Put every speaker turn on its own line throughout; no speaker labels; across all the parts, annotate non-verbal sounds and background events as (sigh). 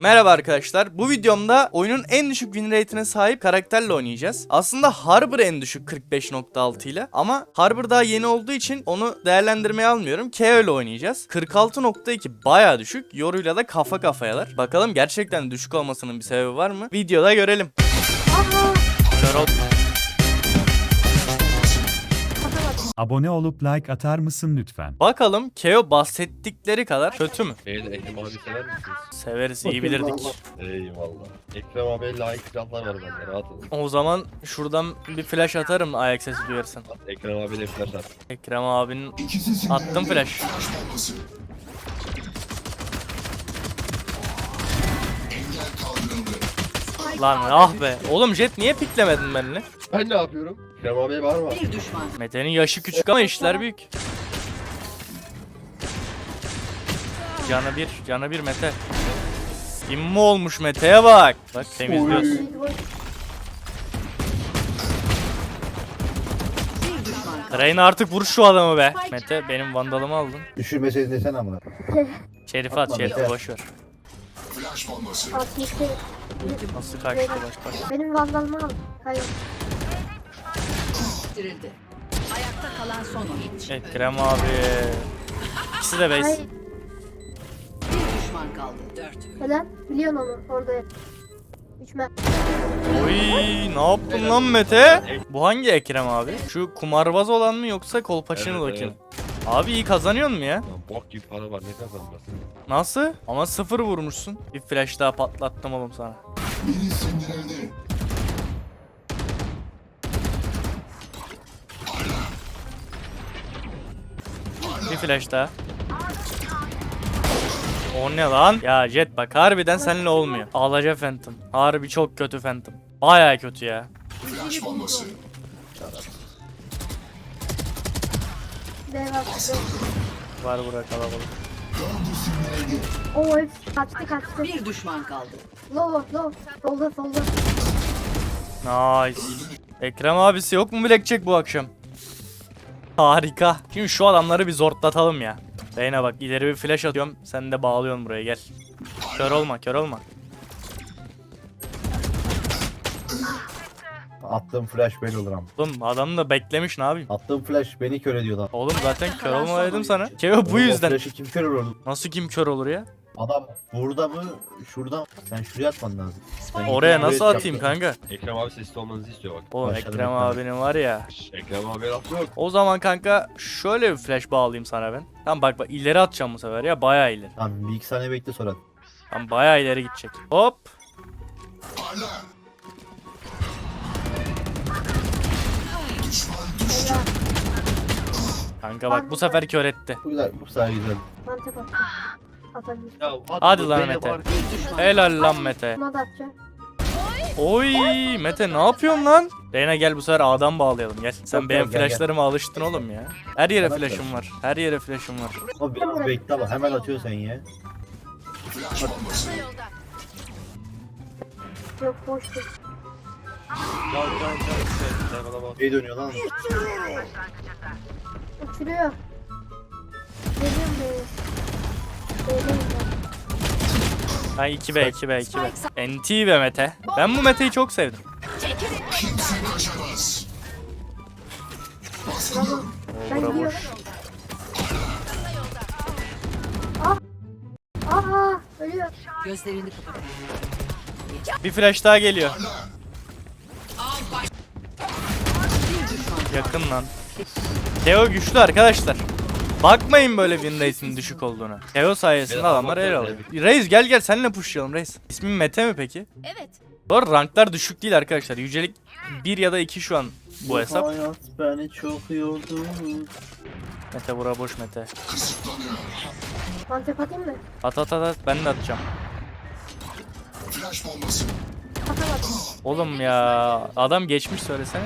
Merhaba arkadaşlar. Bu videomda oyunun en düşük win rate'ine sahip karakterle oynayacağız. Aslında Harbor en düşük 45.6 ile ama Harbor daha yeni olduğu için onu değerlendirmeye almıyorum. KO ile oynayacağız. 46.2 baya düşük. Yoru'yla da kafa kafayalar. Bakalım gerçekten düşük olmasının bir sebebi var mı? Videoda görelim. Kör
Abone olup like atar mısın lütfen?
Bakalım KO bahsettikleri kadar kötü mü?
Şeyde Ekrem abi sever misiniz?
Severiz iyi bilirdik.
Eyvallah. Ekrem abi layık silahlar var bende rahat olun.
O zaman şuradan bir flash atarım ayak sesi duyarsan.
Ekrem abiyle flash at.
Ekrem abinin attım flash. Lan ah be. Oğlum jet niye piklemedin benimle?
Ben ne yapıyorum? Ekrem abi var mı?
Bir düşman.
Mete'nin yaşı küçük ama işler büyük. Canı bir, canı bir Mete. İmmo olmuş Mete'ye bak. Bak temizliyoruz.
Bir düşman.
Reyna artık vur şu adamı be. Mete benim vandalımı aldın.
Düşürmeseydin desene amına.
Şerif at, Şerif'i boşver.
Atmıştı.
Nasıl kaçtı bak bak.
Benim vandalımı al. Hayır.
Bitirildi. Ayakta kalan son oyuncu.
Ekrem abi. İkisi de base.
Bir düşman kaldı. Dört.
Neden? Biliyorsun onu orada. Üçme.
Oy ne yaptın lan Mete? Bu hangi Ekrem abi? Şu kumarbaz olan mı yoksa kolpaçino'daki
Evet,
mi? Abi iyi kazanıyorsun mu ya?
Lan bok gibi para var ne kazanmasın?
Nasıl? Ama sıfır vurmuşsun. Bir flash daha patlattım oğlum sana. Bir flash daha. O ne lan? Ya Jet bak harbiden seninle olmuyor. Ağlaca Phantom. Harbi çok kötü Phantom. Baya kötü ya.
B var.
Var bura kalabalık.
Oo hepsi kaçtı kaçtı.
Bir düşman kaldı.
Low low. Solda solda.
Nice. Ekrem abisi yok mu Blackjack bu akşam? Harika. Şimdi şu adamları bir zortlatalım ya. Reyna bak ileri bir flash atıyorum. Sen de bağlıyorsun buraya gel. Kör olma kör olma.
Attığım flash beni olur ama.
Oğlum adam da beklemiş ne yapayım?
Attığım flash beni kör ediyor lan.
Oğlum zaten kör olma dedim sana. Keo bu
O
yüzden.
flash'ı kim kör olur?
Nasıl kim kör olur ya?
Adam burada mı? Şurada mı? Sen şuraya atman lazım. Sen
Oraya
buraya
nasıl
çarptın.
atayım kanka?
Ekrem abi sesli olmanızı istiyor bak.
Oğlum
Başladım
Ekrem
Ekrem.
abinin var ya.
Ekrem abi laf yok.
O zaman kanka şöyle bir flash bağlayayım sana ben. Tamam bak bak ileri atacağım bu sefer ya bayağı ileri.
Tamam bir iki saniye bekle sonra. at.
Tamam bayağı ileri gidecek. Hop. Kanka bak bu sefer kör etti.
Bu güzel. Bu sayı güzel.
Mantep.
Ya at
Hadi
bu
lan
beni
Mete.
var.
Bir düşman.
Helal lan Mete.
Da atacağım.
Oy Mete ne yapıyorsun lan? Reyna gel bu sefer A'dan bağlayalım gel. Sen
Yok,
benim
gel, gel,
flashlarıma alıştın oğlum ya. Her yere
Tamam,
flash'ım var. Her yere flash'ım var.
Biraz bekle ama hemen atıyorsun sen ya.
Yok.
Can can can. Bak.
Şey dönüyor lan.
Uçuruyor. Geliyorum B'ye.
Ha 2B 2B 2B. NT be Mete. Ben bu Mete'yi çok sevdim.
Gözlerini kapat.
Bir flash daha geliyor. Yakın lan. Teo güçlü arkadaşlar. Bakmayın böyle win rate'in düşük olduğuna. Teo sayesinde
Biraz
adamlar el alıyor. Reis gel gel seninle pushlayalım Reis. İsmin Mete mi peki?
Evet.
Doğru ranklar düşük değil arkadaşlar. Yücelik 1 ya da 2 şu an bu hesap.
Hayat beni çok yordu.
Mete bura boş Mete.
Mantep atayım mı?
At at at at ben de atacağım. Oğlum ya adam geçmiş söylesene.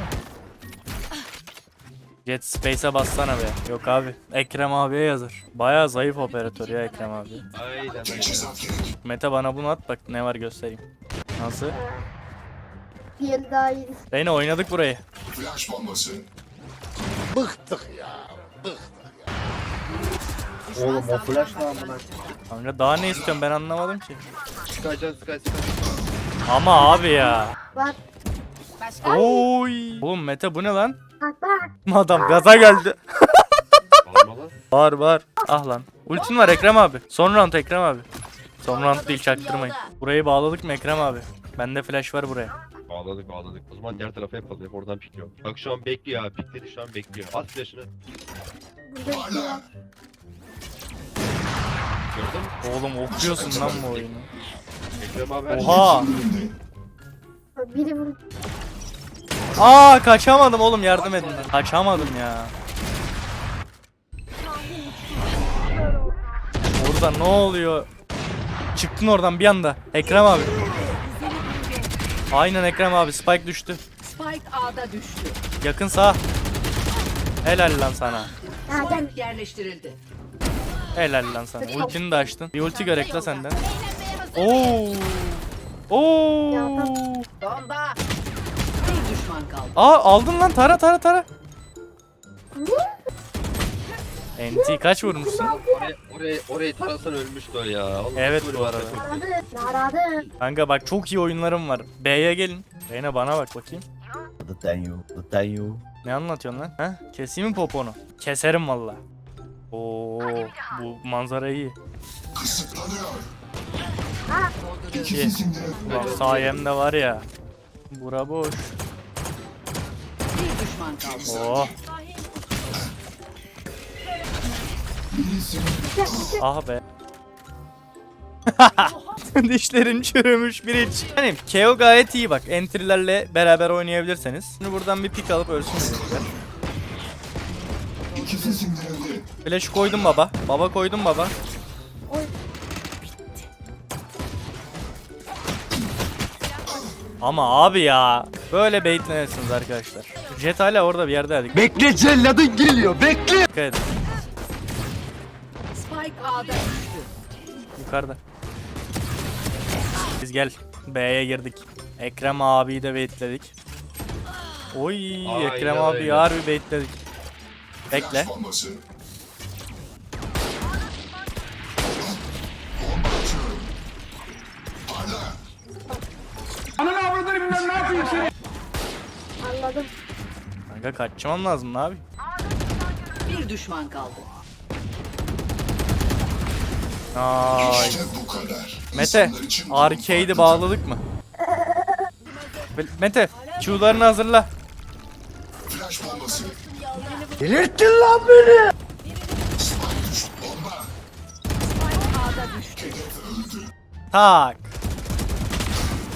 Jet Space'e bassana be. Yok abi. Ekrem abiye yazır. Bayağı zayıf operatör ya Ekrem abi.
Aynen öyle.
Mete bana bunu at bak ne var göstereyim. Nasıl?
Diğeri daha iyi.
Reyna oynadık burayı.
Oğlum o flash ne amına?
Kanka daha ne istiyorsun ben anlamadım ki.
Sky Sky.
Ama abi ya.
Bak
Başka?
Oy. Oğlum Mete bu ne lan?
Bak bak.
Adam gaza geldi. (laughs) Var var. Ah lan. Ultin var Ekrem abi. Son round Ekrem abi. Son round değil çaktırmayın. Burayı bağladık mı Ekrem abi? Bende flash var buraya.
Bağladık bağladık. O zaman diğer tarafa yapalım. Hep oradan pikliyor. Bak şu an bekliyor abi. Pikledi şu an bekliyor. At flash'ını.
Burada bir şey var.
Gördün mü?
Oğlum okuyorsun lan bu oyunu.
Ekrem abi her şeyi
Oha.
Biri vurdu.
Aa kaçamadım oğlum yardım edin. Kaçamadım ya. Orada ne oluyor? Çıktın oradan bir anda. Ekrem abi. Aynen Ekrem abi spike düştü.
Spike A'da düştü.
Yakın sağ. Helal lan sana.
Spike yerleştirildi.
Helal lan sana. Ultini de açtın. Bir ulti gerek la senden. Oo. Oo.
Bomba. Düşman kaldı.
Aa aldın lan tara tara tara. NT kaç vurmuşsun?
Oraya, oraya, orayı tarasan ölmüştü o ya. Allah
Evet, bu arada.
ya.
Aradı. Aradı.
Kanka bak çok iyi oyunlarım var. B'ye gelin. Reyna bana bak bakayım.
You. The than you.
Ne anlatıyorsun lan? Ha? Keseyim mi poponu? Keserim valla. Oo, bu manzara iyi. İyi. Ulan sayemde var ya. Bura boş.
Bir düşman kaldı.
Oh. ah be. (laughs) Dişlerin çürümüş bir iç. Hani KO gayet iyi bak. Entry'lerle beraber oynayabilirseniz. Şimdi buradan bir pick alıp ölsün bizimkiler. Flash koydum baba. Baba koydum baba. Ama abi ya. Böyle baitlenesiniz arkadaşlar. Jet hala orada bir yerde hadi.
Bekle celladın geliyor bekle.
Dikkat edin.
Spike A'da.
Yukarıda. Biz gel. B'ye girdik. Ekrem abiyi de baitledik. Oy Ekrem abi harbi baitledik. Bekle.
Anladım.
Kanka kaçmam lazım ne abi?
Bir düşman kaldı.
Ay. Mete, arcade'i bağladık mı? Mete, Q'larını hazırla.
Delirttin lan beni.
Tak.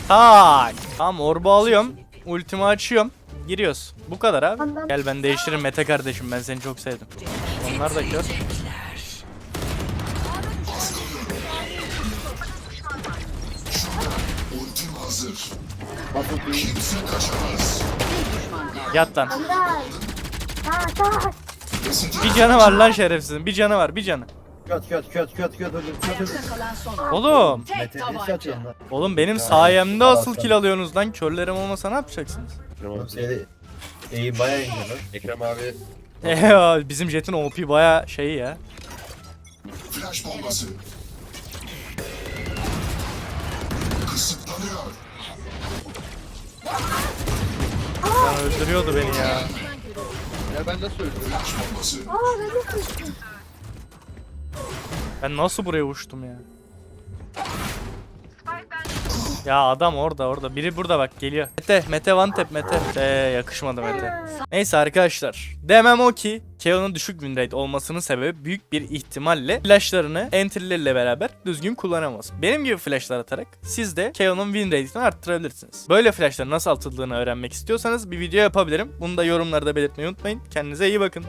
Tak. Tamam orbu alıyorum. Ultimi açıyorum. Giriyoruz. Bu kadar abi. Gel ben değiştiririm Mete kardeşim. Ben seni çok sevdim. Onlar da kör.
Kaldı.
Yat lan. Bir canı var lan şerefsizin. Bir canı var. Bir canı.
Köt köt köt köt köt
kalan son.
Oğlum.
Tek
Mete ne
tabanca.
atıyorsun lan?
Oğlum benim
Ya,
sayemde asıl kill alıyorsunuz lan. Körlerim olmasa ne yapacaksınız?
Oğlum seni iyi bayağı indi lan.
Ekrem abi.
Eee bizim jetin OP baya şey ya. Lan öldürüyordu beni ya.
Ya ben nasıl öldüm?
Aa ben de kaçtım.
Ben nasıl buraya uçtum ya? Ya adam orada orada. Biri burada bak geliyor. Mete, Mete tap Mete. Mete yakışmadı Mete. Neyse arkadaşlar. Demem o ki KO'nun düşük win olmasının sebebi büyük bir ihtimalle flashlarını entry'lerle beraber düzgün kullanamaz. Benim gibi flashlar atarak siz de KO'nun win arttırabilirsiniz. Böyle flashların nasıl atıldığını öğrenmek istiyorsanız bir video yapabilirim. Bunu da yorumlarda belirtmeyi unutmayın. Kendinize iyi bakın.